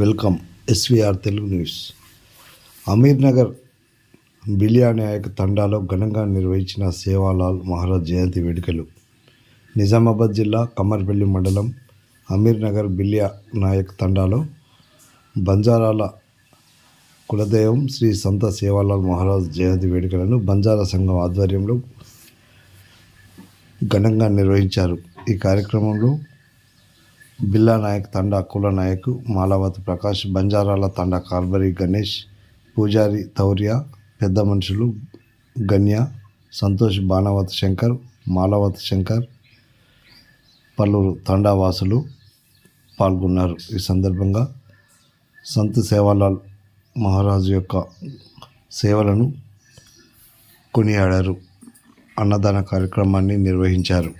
Welcome SVR Telugu news. Amir Nagar Biliya తండాలో ఘనంగా నిర్వహించిన సేవాలాల్ మహారాజ్ జయంతి వేడుకలు. నిజామాబాద్ జిల్లా కమర్పల్లి మండలం అమీర్ నగర్ బిలియా నాయక్ తండాలో బంజారాల కులదైవం శ్రీ సంత సేవాలాల్ మహారాజ్ జయంతి వేడుకలను బంజారా సంఘం ఆధ్వర్యంలో ఘనంగా నిర్వహించారు. ఈ కార్యక్రమంలో బిల్లా నాయక్ తండా కుల నాయక్ మాలావతి ప్రకాష్ బంజారాల తండా కార్బరి గణేష్ పూజారి తౌర్య పెద్ద మనుషులు గన్య సంతోష్ బాణవత్ శంకర్ మాలావత్ శంకర్ పలువురు తండావాసులు పాల్గొన్నారు. ఈ సందర్భంగా సంత్ సేవాలాల్ మహారాజు యొక్క సేవలను కొనియాడారు. అన్నదాన కార్యక్రమాన్ని నిర్వహించారు.